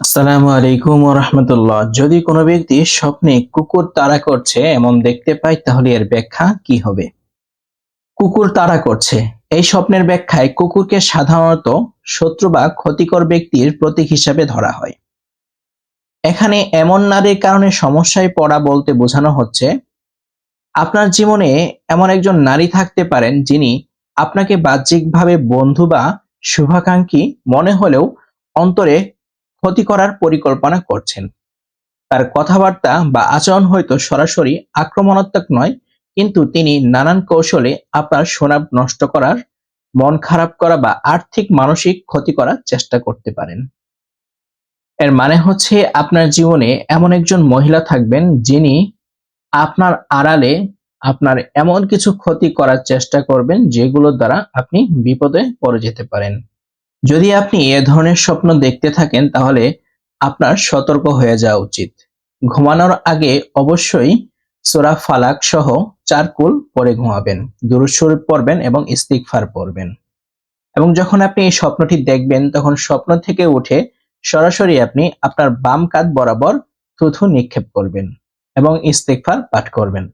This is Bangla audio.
আসসালামু আলাইকুম রহমতুল্লাহ যদি কোনো ব্যক্তি স্বপ্নে কুকুর তাড়া করছে এমন দেখতে পায়, তাহলে এর ব্যাখ্যা কি হবে? কুকুর তাড়া করছে। এই স্বপ্নের ব্যাখ্যায় কুকুরকে সাধারণত শত্রু বা ক্ষতিকর ব্যক্তির প্রতীক হিসাবে ধরা হয়। এখানে এমন নারীর কারণে সমস্যায় পড়া বলতে বোঝানো হচ্ছে, আপনার জীবনে এমন একজন নারী থাকতে পারেন যিনি আপনাকে বাহ্যিকভাবে বন্ধু বা শুভাকাঙ্ক্ষী মনে হলেও অন্তরে ক্ষতি করার পরিকল্পনা করছেন। তার কথাবার্তা বা আচরণ হয়তো সরাসরি আক্রমণাত্মক নয়, কিন্তু তিনি নানান কৌশলে আপনার সুনাম নষ্ট করার, মন খারাপ করা বা আর্থিক মানসিক ক্ষতি করার চেষ্টা করতে পারেন। এর মানে হচ্ছে আপনার জীবনে এমন একজন মহিলা থাকবেন যিনি আপনার আড়ালে আপনার এমন কিছু ক্ষতি করার চেষ্টা করবেন যেগুলোর দ্বারা আপনি বিপদে পড়ে যেতে পারেন। যদি আপনি এ ধরনের স্বপ্ন দেখতে থাকেন, তাহলে আপনার সতর্ক হয়ে যাওয়া উচিত। ঘুমানোর আগে অবশ্যই সোরা ফালাক সহ চার কুল পরে ঘুমাবেন, দুরূদ পড়বেন এবং ইস্তিগফার পড়বেন। এবং যখন আপনি এই স্বপ্নটি দেখবেন, তখন স্বপ্ন থেকে উঠে সরাসরি আপনি আপনার বাম কাঁধ বরাবর থুথু নিক্ষেপ করবেন এবং ইস্তেগফার পাঠ করবেন।